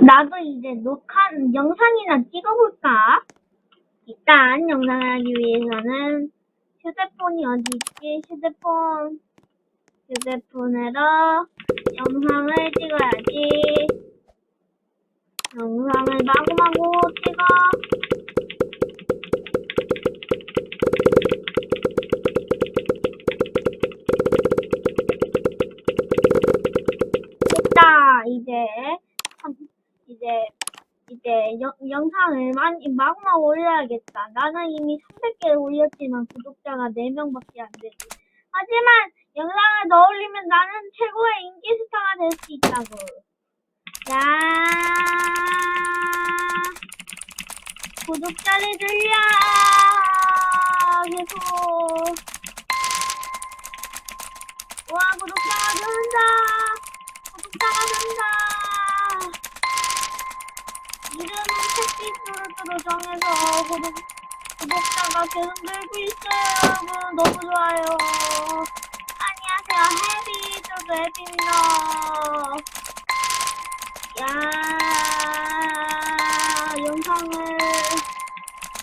나도 이제 녹화, 영상이나 찍어볼까? 일단 영상을 하기 위해서는 휴대폰이 어디 있지? 휴대폰, 휴대폰으로 영상을 찍어야지. 영상을 마구마구 찍어. 영, 영상을 많이 마구마구 올려야겠다. 나는 이미 300개를 올렸지만 구독자가 4명밖에 안 되지. 하지만 영상을 더 올리면 나는 최고의 인기 스타가 될 수 있다고. 야 구독자를 늘려 계속 와 구독자가 는다 챗비스로 정해서 구독, 구독자가 계속 늘고 있어요. 여러분 너무 좋아요. 안녕하세요. 해비 저도 해비입니다 야 영상을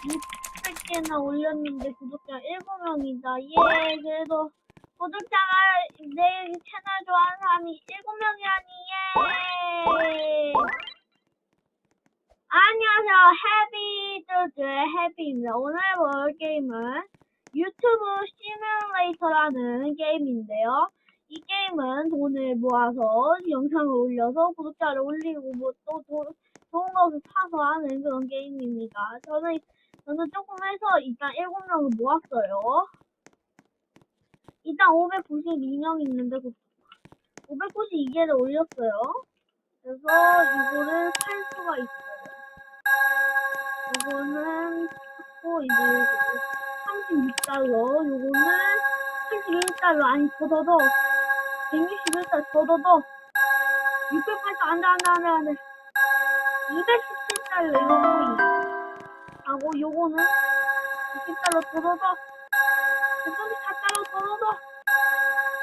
600개나 올렸는데 구독자 7명이다. 예 그래도 구독자가 내 채널 좋아하는 사람이 7명이라니 예 안녕하세요 해비들의 해비입니다 오늘 볼 게임은 유튜브 시뮬레이터라는 게임인데요 이 게임은 돈을 모아서 영상을 올려서 구독자를 올리고 뭐 또 좋은 것을 사서 하는 그런 게임입니다. 저는 저는 조금 해서 일단 7명을 모았어요. 일단 592명 있는데 592개를 올렸어요. 그래서 이거를 살 수가 있어요. 이거는 샀고 이제 36달러, 요거는 81달러. 아니 더더더. 161달러 더더더 680 안돼 안돼 안돼 안돼. 217달러 이거 하고 요거는 20달러 더더더. 134달러 더더더.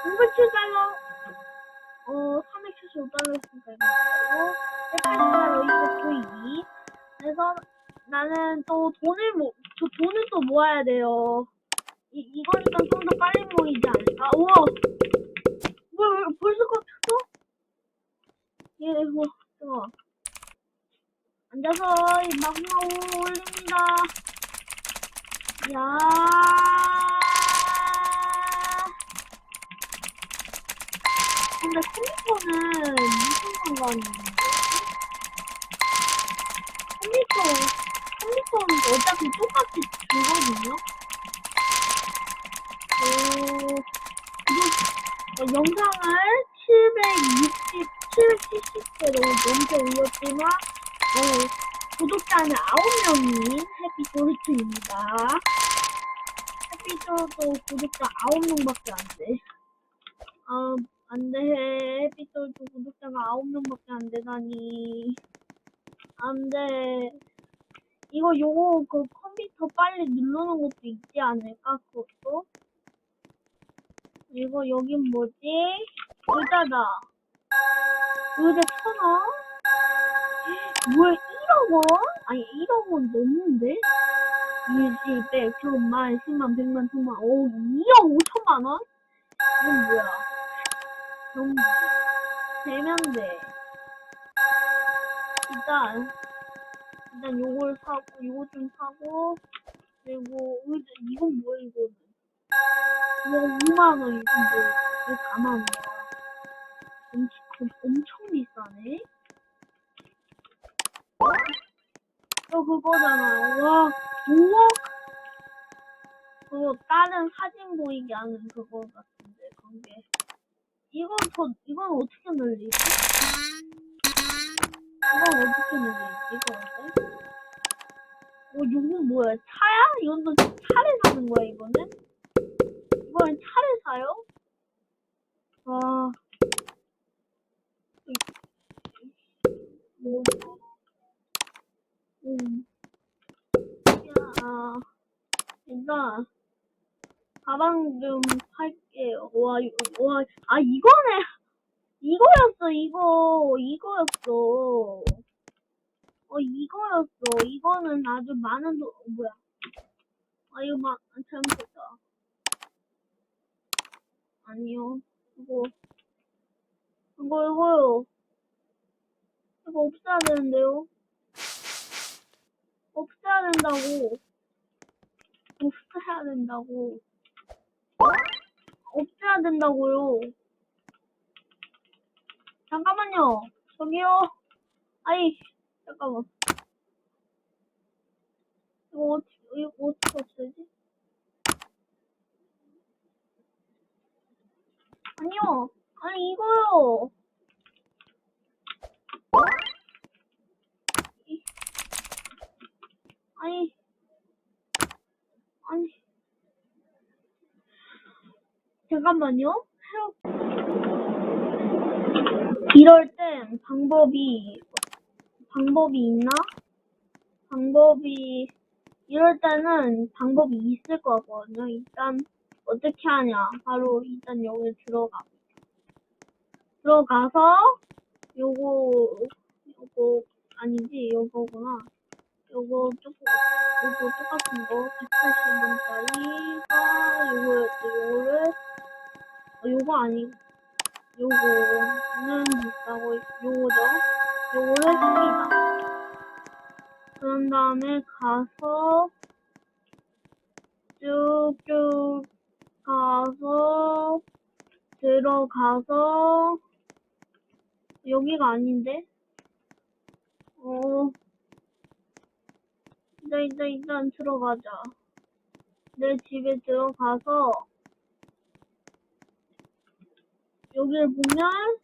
507달러. 어 375달러였으니까 이거. 180달러 이거 보이기 그래서 나는 또 돈을 모, 저 돈을 또 모아야 돼요 이, 이거니까 좀 더 빨리 모이지 않을까? 우와! 뭐, 왜, 벌써 껐어? 예, 뭐, 좋아. 앉아서 마구마구 올립니다. 야 근데 컴퓨터는 무슨 상관이야? 컴퓨터, 컴퓨터는 어차피 똑같이 들거든요? 오, 어, 영상을 760, 770개로 넘게 올렸지만, 어, 구독자는 9명인 해피솔트입니다. 해피솔트 구독자 9명밖에 안 돼. 아, 안 돼. 해피솔트 구독자가 9명밖에 안 되다니. 안 돼. 이거 요거 그 컴퓨터 빨리 누르는 것도 있지 않을까? 그것도? 이거 여긴 뭐지? 의자다. 의자 천 원? 뭐야 1억 원? 아니 1억 원 넘는데? 20, 100, 1000만, 10만, 100만, 1000만, 오 2억 5천만 원? 이건 뭐야? 경기, 세면대. 일단 일단 요걸 사고 요거 좀 사고 그리고 의자 이건 뭐야 이거는? 이거 5만 원, 이건 뭐, 왜 4만 원이야? 엄청, 엄청 비싸네? 또 그거잖아. 와, 5억? 그거 다른 사진 보이게 하는 그거 같은데, 그게. 이건 더, 이건 어떻게 늘리지? 이건 어떻게 늘리지, 그런데? 어, 이건 뭐야? 차야? 이건 또 차를 사는 거야, 이거는? 이번엔 차를 사요? 와. 뭐. 음. 야. 일단, 가방 좀 살게요. 와, 이거, 와, 아, 이거네. 이거였어, 이거. 이거였어. 어, 이거였어. 이거는 아주 많은 돈, 어, 뭐야. 아, 이거 막, 잘못했다. 아니요. 이거, 이거, 이거요. 이거 없애야 되는데요. 없애야 된다고. 없애야 된다고. 없애야 된다고요. 잠깐만요. 저기요. 아이, 잠깐만. 이거 어떻게, 이거 어떻게 없애지? 아니요. 아니, 이거요. 이- 아니, 아니. 잠깐만요. 이럴 땐 방법이, 방법이 있나? 방법이, 이럴 때는 방법이 있을 거거든요. 일단, 어떻게 하냐. 바로 일단 여기 들어가. 들어가서, 요거, 요거, 아니지, 요거구나. 요거 조금, 요거 똑같은 거, 180원짜리가 요거였지, 요거를, 어, 요거 아니, 요거는 비싸고, 요거죠. 요거를 씁니다. 그런 다음에 가서, 쭉쭉 가서, 들어가서, 여기가 아닌데? 어, 일단, 일단, 일단 들어가자. 내 집에 들어가서, 여기를 보면,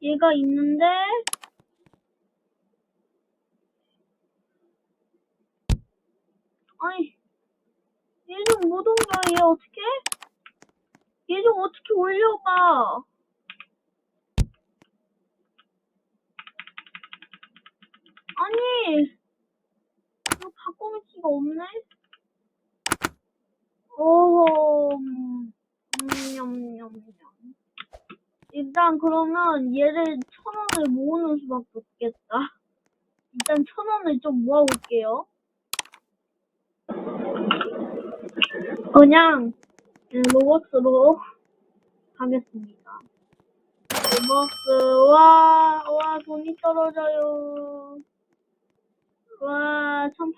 얘가 있는데, 아니, 얘 좀 못 옮겨, 얘 어떻게? 얘 좀 어떻게 올려봐. 아니, 키가 없네? 오호, 음, 냠냠냠. 일단 그러면 얘를 천 원을 모으는 수밖에 없겠다. 일단 천 원을 좀 모아볼게요. 그냥 로버스로 가겠습니다. 로버스 와, 와 돈이 떨어져요.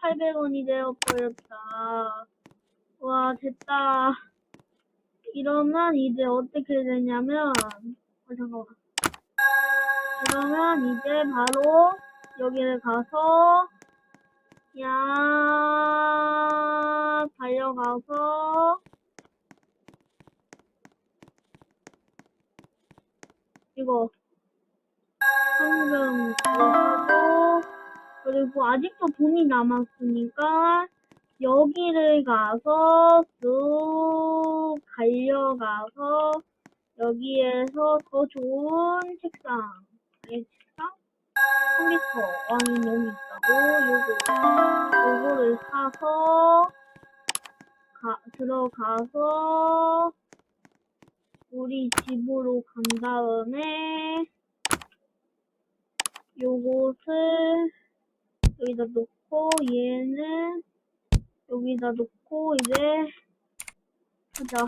와 1,800원이 되어버렸다. 와 됐다. 이러면 이제 어떻게 되냐면 어 잠깐만. 그러면 이제 바로 여기를 가서 야 달려가서 하고 그리고 아직도 돈이 남았으니까 여기를 가서 쑥 달려가서 여기에서 더 좋은 책상 아니 책상? 컴퓨터 왕이 너무 있다고 요거 요거를 사서 가, 들어가서 우리 집으로 간 다음에 요것을 여기다 놓고 얘는 여기다 놓고 이제 가자.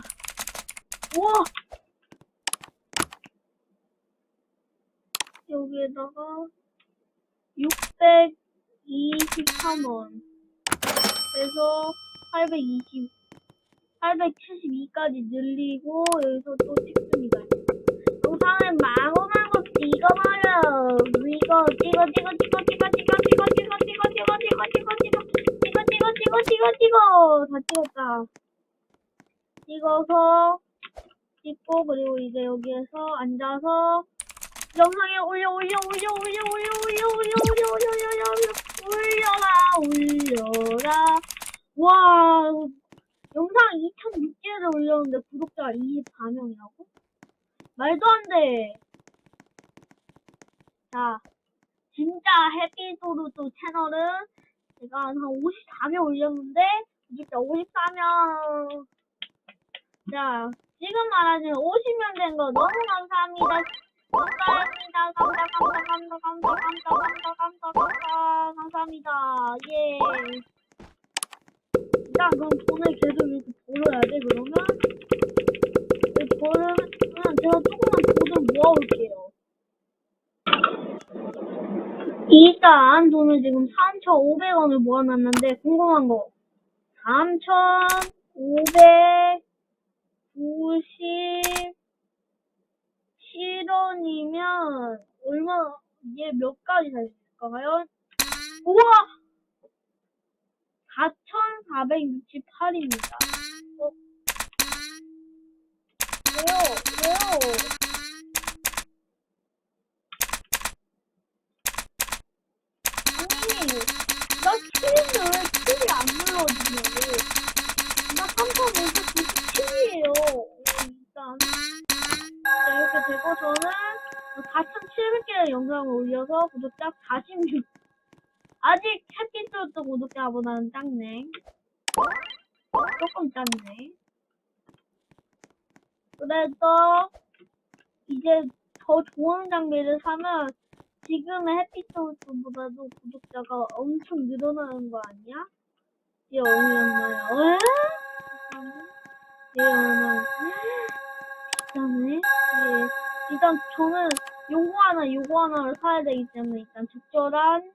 우와! 여기에다가 623원. 그래서 820 872까지 늘리고 여기서 또 찍습니다. 영상을 마구마구 찍어버려 이거 찍어 찍어 찍어 찍어 찍어 찍어 찍어 찍어 찍어 다 찍었다. 찍어서 찍고 그리고 이제 여기에서 앉아서 영상에 올려 올려 올려 올려 올려 올려 올려 올려 올려 올려 올려 올려라 올려라 와 영상 2006개를 올렸는데 구독자가 24명이라고? 말도 안 돼. 자, 진짜 해피도루도 채널은 제가 한 54개 올렸는데 구독자 54명. 자, 지금 말하신 50명 된 거 너무 감사합니다. 감사합니다. 감사, 감사, 감사, 감사, 감사, 감사, 감사, 감사, 감사, 감사합니다. 예. 일단 그럼 돈을 계속 이렇게 벌어야 돼, 그러면? 네, 벌으면 제가 조금만 돈좀 모아올게요. 일단 돈을 지금 3,500원을 모아놨는데 궁금한 거 3,597원이면 얼마 이게 몇 가지 살수 있을까요? 우와! 4,468입니다. 어? 왜요? 왜요? 4,700개의 영상을 올려서 구독자 46. 아직 햇빛소드 구독자보다는 작네. 조금 작네. 그래서, 이제 더 좋은 장비를 사면 지금의 햇빛소스보다도 구독자가 엄청 늘어나는 거 아니야? 얼마나요? 에? 이게 얼마나? 비싸네? 예. 일단 저는 요거 하나, 요거 하나를 사야 되기 때문에 일단 적절한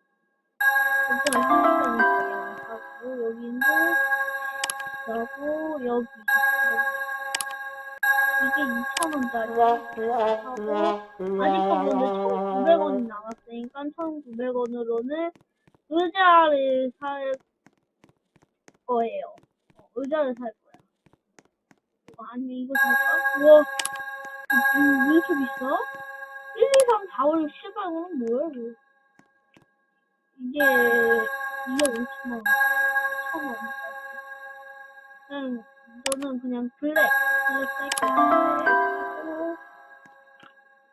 적절한 생각을. 하고 여기도 하고 여기 이게 2,000원짜리 하고 아직도 근데 1,900원이 남았으니까 1,900원으로는 의자를 살 거예요. 어, 의자를 살 거야. 어, 아니 이거 살까? 우와 음, 왜 이렇게 비싸? 1, 2, 3, 4, 5, 6, 7, 8, 9는 뭐야 이거? 이게 2억 5천원 1,000원 그냥 저는 그냥 블랙 블랙 살게요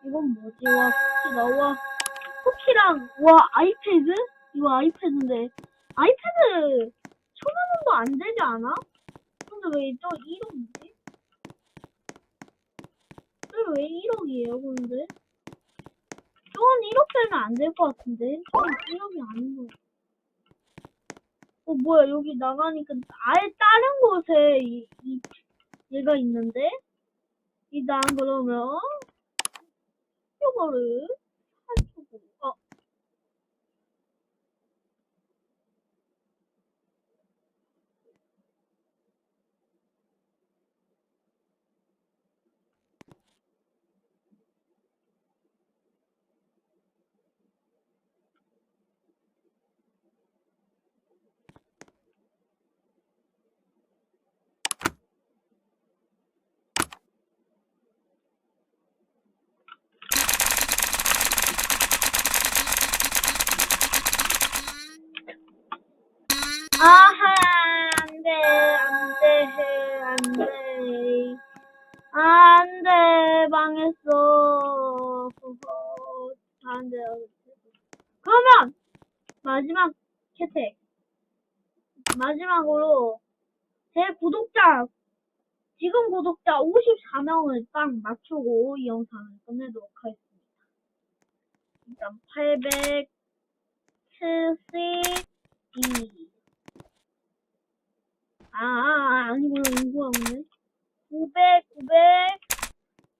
이건 뭐지? 와, 쿠키 나와. 쿠키랑, 와, 아이패드? 이거 아이패드인데. 아이패드, 천 원도 안 되지 않아? 근데 왜 또 1억이지? 왜 1억이에요, 근데? 저건 1억 되면 안 될 것 같은데? 저건 1억이 아닌 거 어, 뭐야, 여기 나가니까 아예 다른 곳에 이, 이, 얘가 있는데? 일단, 그러면, 이거를 사주고 어. 아하 안 돼 안 돼 안 돼. 안 돼 망했어. 안 돼 그러면 마지막 채택. 마지막으로 제 구독자 지금 구독자 54명을 딱 맞추고 이 영상을 끝내도록 하겠습니다. 일단 872 아, 아, 아니구나, 이거 없네. 900,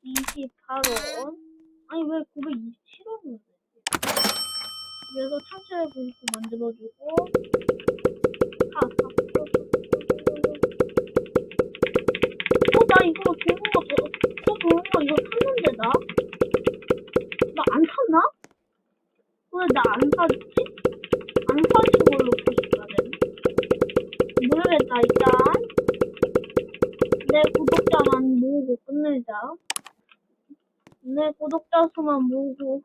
928원. 아니, 왜 927원을 내? 그래서 1799 만들어주고, 아, 아, 어, 나 이거 좋은 거, 더, 더 좋은 거 이거 샀는데, 나? 나 안 샀나? 왜 나 안 샀지? 구독자만 모으고 끝내자. 내 구독자 수만 모으고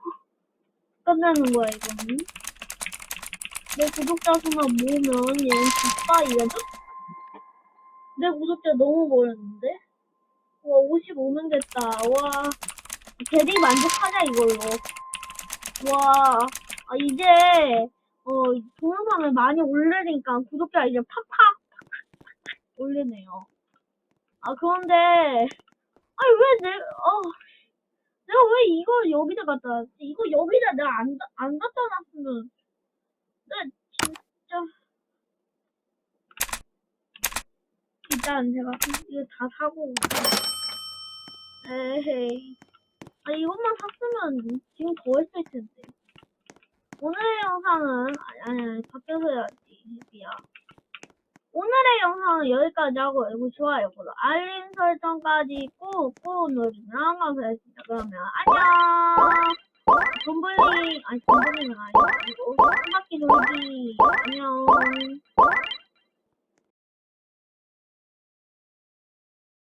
끝내는 거야, 이거는. 내 구독자 수만 모으면 얘는 이래. 내 구독자 너무 멀었는데? 와, 55명 됐다. 와, 대리 만족하자, 이걸로. 와, 아, 이제, 어, 동영상을 많이 올리니까 구독자 이제 팍팍 올리네요. 아, 그런데, 아니, 왜 내, 어, 내가 왜 이걸 여기다 갖다 놨지. 이거 여기다 내가 안, 안 갖다 놨으면, 나 진짜. 일단 제가 이거 다 사고. 에헤이. 아, 이것만 샀으면 지금 더 했을 텐데. 오늘의 영상은, 아니, 아니, 아니 밖에서 해야지, 혜비야. 오늘의 영상은 여기까지 하고, 이거 좋아요, 알림 설정까지 꾹꾹 눌러주면 감사하겠습니다. 그러면, 안녕! 돈블링, 아니, 돈블링은 아니고, 한 바퀴 돌기, 안녕.